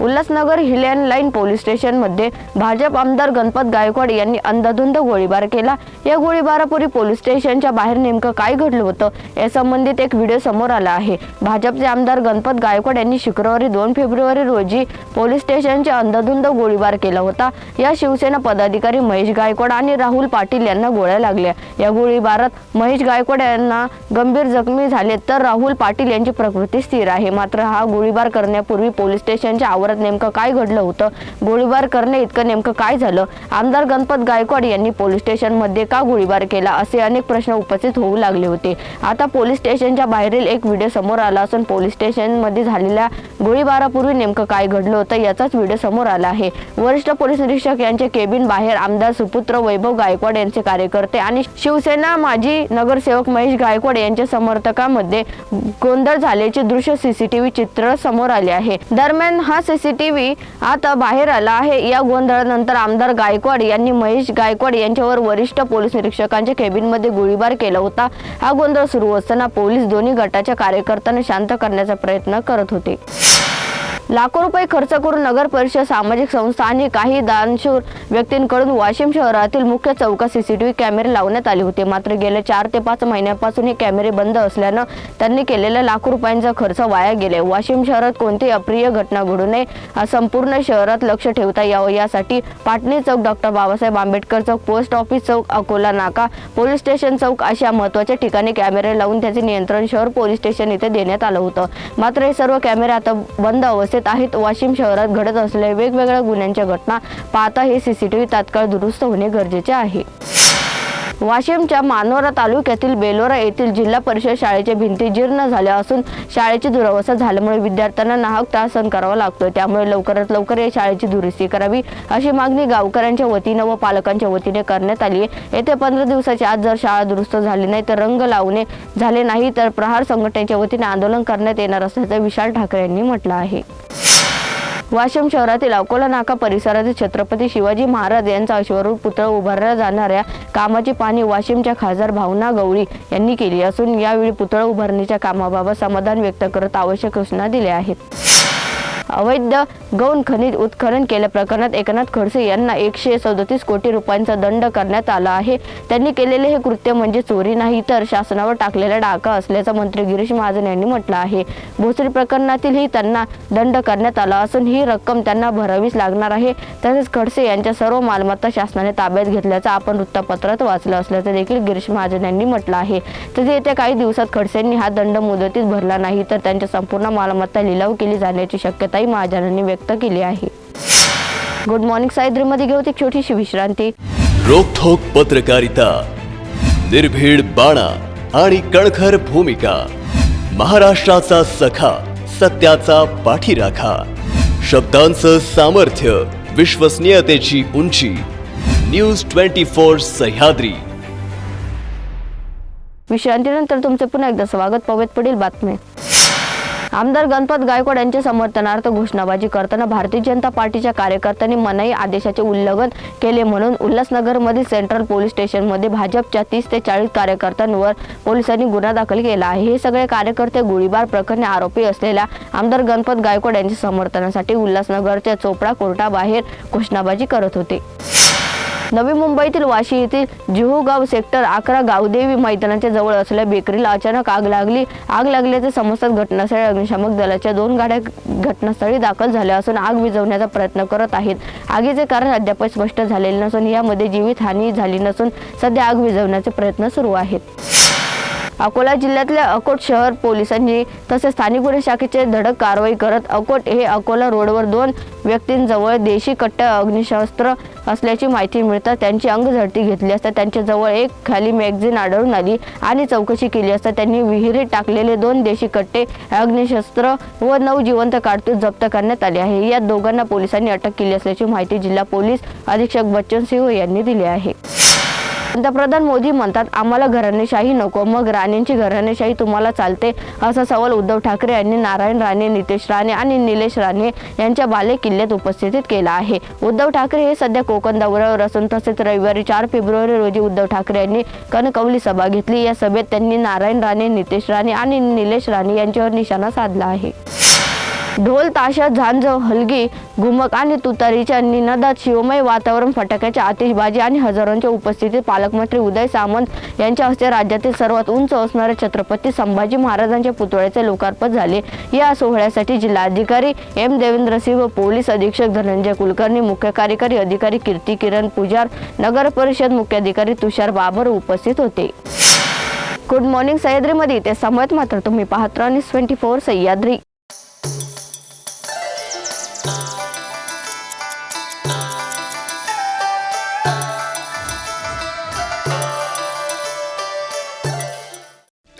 Ulhasnagar hill line police स्टेशनमध्ये भाजप आमदार गणपत गायकवाड यांनी अंधाधुंद गोळीबार केला. या गोळीबारापूर्वी पोलीस स्टेशनच्या बाहेर नेमकं काय घडलं होतं या संबंधित एक व्हिडिओ समोर आला आहे. भाजपचे आमदार गणपत गायकवाड यांनी शुक्रवारी दोन फेब्रुवारी रोजी पोलीस स्टेशनच्या अंधाधुंद गोळीबार केला होता. या शिवसेना पदाधिकारी महेश गायकवाड आणि राहुल पाटील यांना गोळ्या लागल्या. या गोळीबारात महेश गायकवाड यांना गंभीर जखमी झाले तर राहुल पाटील यांची प्रकृती स्थिर आहे. मात्र हा गोळीबार करण्यापूर्वी पोलीस स्टेशनच्या आवारात नेमकं काय घडलं होतं? गोळीबार करणे इतकं नेमकं काय झालं? आमदार गणपत गायकवाड यांनी पोलीस स्टेशनमध्ये का गोळीबार केला असे अनेक प्रश्न उपस्थित होऊ लागले होते. आता पोलीस स्टेशनच्या बाहेरील एक व्हिडिओ समोर आला असून पोलीस स्टेशनमध्ये झालेल्या गोळीबारापूर्वी नेमकं काय घडलं होतं याचाच व्हिडिओ समोर आला आहे. वरिष्ठ पोलीस निरीक्षक यांचे केबिन बाहेर आमदार सुपुत्र वैभव गायकवाड यांचे कार्यकर्ते आणि शिवसेना माजी नगरसेवक महेश गायकवाड यांच्या समर्थकामध्ये गोंधळ झाल्याचे दृश्य सीसीटीव्ही चित्र समोर आले आहे. दरम्यान हा सीसीटीव्ही आता बाहेर आला आहे. या गोंधळानंतर आमदार गायकवाड यांनी महेश गायकवाड यांच्यावर वरिष्ठ पोलीस निरीक्षकांच्या केबिनमध्ये गोळीबार केला होता. हा गोंधळ सुरू असताना पोलीस दोन्ही गटाच्या कार्यकर्त्यांना शांत करण्याचा प्रयत्न करत होते. लाखो रुपये खर्च करून नगर परिषद सामाजिक संस्था आणि काही दानशूर व्यक्तींकडून वाशिम शहरातील मुख्य चौकात सीसीटीव्ही कॅमेरे लावण्यात आले होते. मात्र गेल्या चार ते पाच महिन्यापासून हे कॅमेरे बंद असल्यानं त्यांनी केलेल्या लाखो रुपयांचा खर्च वाया गेले वाशिम शहरात कोणतीही अप्रिय घटना घडू नये हा संपूर्ण शहरात लक्ष ठेवता यावं यासाठी Patni Chowk doctor Babasaheb Ambedkar Chowk post office Chowk Akola Naka police station चौक अशा महत्त्वाच्या ठिकाणी कॅमेरे लावून त्याचे नियंत्रण शहर पोलीस स्टेशन इथे देण्यात आलं होतं. मात्र हे सर्व कॅमेरे आता बंद अवस्थेत आहेत. वाशिम शहरात घडत असलेल्या वेगवेगळ्या गुन्ह्यांच्या घटना पाहता हे सीसीटीव्ही तात्काळ दुरुस्त होणे गरजेचे आहे. वाशिमच्या मानोरा तालुक्यातील बेलोरा येथील जिल्हा परिषद शाळेच्या भिंती जीर्ण झाल्या असून शाळेची दुरावस्था झाल्यामुळे विद्यार्थ्यांना नाहक त्रास सहन करावा लागतोय. त्यामुळे लवकरात लवकर या शाळेची दुरुस्ती करावी अशी मागणी गावकऱ्यांच्या वतीनं व पालकांच्या वतीने करण्यात आली आहे. येत्या पंधरा दिवसाच्या आत जर शाळा दुरुस्त झाली नाही तर रंग लावणे झाले नाही तर प्रहार संघटनेच्या वतीने आंदोलन करण्यात येणार असल्याचं विशाल ठाकरे यांनी म्हटलं आहे. वाशिम शहरातील अकोला नाका परिसरातील छत्रपती शिवाजी महाराज यांचा अश्वरूप पुतळा उभारल्या जाणाऱ्या कामाची पाहणी वाशिमच्या खासदार भावना गवळी यांनी केली असून यावेळी पुतळा उभारणीच्या कामाबाबत समाधान व्यक्त करत आवश्यक सूचना दिल्या आहेत. अवैध गौण खनिज उत्खनन केल्या प्रकरणात एकनाथ खडसे यांना एकशे सदतीस कोटी रुपयांचा दंड करण्यात आला आहे. त्यांनी केलेले हे कृत्य म्हणजे चोरी नाही तर शासनावर टाकलेला डाका असल्याचं मंत्री गिरीश महाजन यांनी म्हटलं आहे. भोसरी प्रकरणातीलही त्यांना दंड करण्यात आला असून ही रक्कम त्यांना भरावीच लागणार आहे. तसेच खडसे यांच्या सर्व मालमत्ता शासनाने ताब्यात घेतल्याचं आपण वृत्तपत्रात वाचलं असल्याचं देखील गिरीश महाजन यांनी म्हटलं आहे. तसेच येत्या काही दिवसात खडसेंनी हा दंड मुदतीत भरला नाही तर त्यांच्या संपूर्ण मालमत्ता लिलाव केली जाण्याची शक्यता शक्यताही महाजनांनी व्यक्त केली आहे. गुड मॉर्निंग सायद्रीमध्ये घेऊ एक छोटीशी विश्रांती. रोखोक पत्रकारिता निर्भीड बाणा आणि कणखर भूमिका महाराष्ट्राचा सखा सत्याचा पाठीराखा शब्दांचं सामर्थ्य विश्वसनीयतेची उंची न्यूज ट्वेंटी फोर सह्याद्री. विश्रांतीनंतर तुमचे पुन्हा एकदा स्वागत. पाहूयात पुढील बातमी. आमदार गणपत गायकवाड यांच्या समर्थनार्थ घोषणाबाजी करताना भारतीय जनता पार्टीच्या कार्यकर्त्यांनी मनाई आदेशाचे उल्लंघन केले म्हणून उल्हासनगरमधील सेंट्रल पोलीस स्टेशनमध्ये भाजपच्या तीस ते चाळीस कार्यकर्त्यांवर पोलिसांनी गुन्हा दाखल केला आहे. हे सगळे कार्यकर्ते गोळीबार प्रकरणी आरोपी असलेल्या आमदार गणपत गायकवाड यांच्या समर्थनासाठी उल्हासनगरच्या चोपडा कोर्टाबाहेर घोषणाबाजी करत होते. नवी मुंबईतील वाशी येथील जिहूगाव सेक्टर अकरा गावदेवी मैदानाच्या जवळ असलेल्या बेकरीला अचानक आग लागली. आग लागल्याचे समजतात घटनास्थळी अग्निशामक दलाच्या दोन गाड्या घटनास्थळी दाखल झाल्या असून आग विझवण्याचा प्रयत्न करत आहेत. आगीचे कारण अद्याप स्पष्ट झालेले नसून यामध्ये जीवितहानी झाली नसून सध्या आग विझवण्याचे प्रयत्न सुरू आहेत. अकोला जिल्ह्यातल्या अकोट शहर पोलिसांनी तसेच स्थानिक गुन्हे शाखेचे धडक कारवाई करत अकोट हे अकोला रोडवर दोन व्यक्तींजवळ देशी कट्टा अग्निशस्त्र असल्याची माहिती मिळतात त्यांची अंगझडती घेतली असता त्यांच्याजवळ एक खाली मॅगझिन आढळून आली आणि चौकशी केली असता त्यांनी विहिरीत टाकलेले दोन देशी कट्टे अग्निशस्त्र व नऊ जिवंत कारतूस जप्त करण्यात आले आहे. या दोघांना पोलिसांनी अटक केली असल्याची माहिती जिल्हा पोलीस अधीक्षक बच्चन सिंह यांनी दिली आहे. पंतप्रधान मोदी म्हणतात आम्हाला घराणेशाही नको मग राणेंची घराणेशाही तुम्हाला चालते असा सवाल उद्धव ठाकरे यांनी नारायण राणे नितेश राणे आणि निलेश राणे यांच्या बाले किल्ल्यात उपस्थितीत केला आहे. उद्धव ठाकरे हे सध्या कोकण दौऱ्यावर असून तसेच रविवारी चार फेब्रुवारी रोजी उद्धव ठाकरे यांनी कणकवली सभा घेतली. या सभेत त्यांनी नारायण राणे नितेश राणे आणि निलेश राणे यांच्यावर निशाणा साधला आहे. ढोल ताशा झांज हलगी घुमक आणि तुतारीच्या निनादात शिवमय वातावरण फटाक्याच्या आतिषबाजी आणि हजारोंच्या उपस्थितीत पालकमंत्री उदय सामंत यांच्या हस्ते राज्यातील सर्वात उंच असणाऱ्या छत्रपती संभाजी महाराजांच्या पुतळ्याचे लोकार्पण झाले. या सोहळ्यासाठी जिल्हाधिकारी एम देवेंद्र सिंह पोलीस अधीक्षक धनंजय कुलकर्णी मुख्य कार्यकारी अधिकारी कीर्ती किरण पुजार नगर परिषद मुख्याधिकारी तुषार बाबर उपस्थित होते. गुड मॉर्निंग सह्याद्रीमध्ये ते समत मात्र तुम्ही पाहत राहा ट्वेंटी फोर सह्याद्री.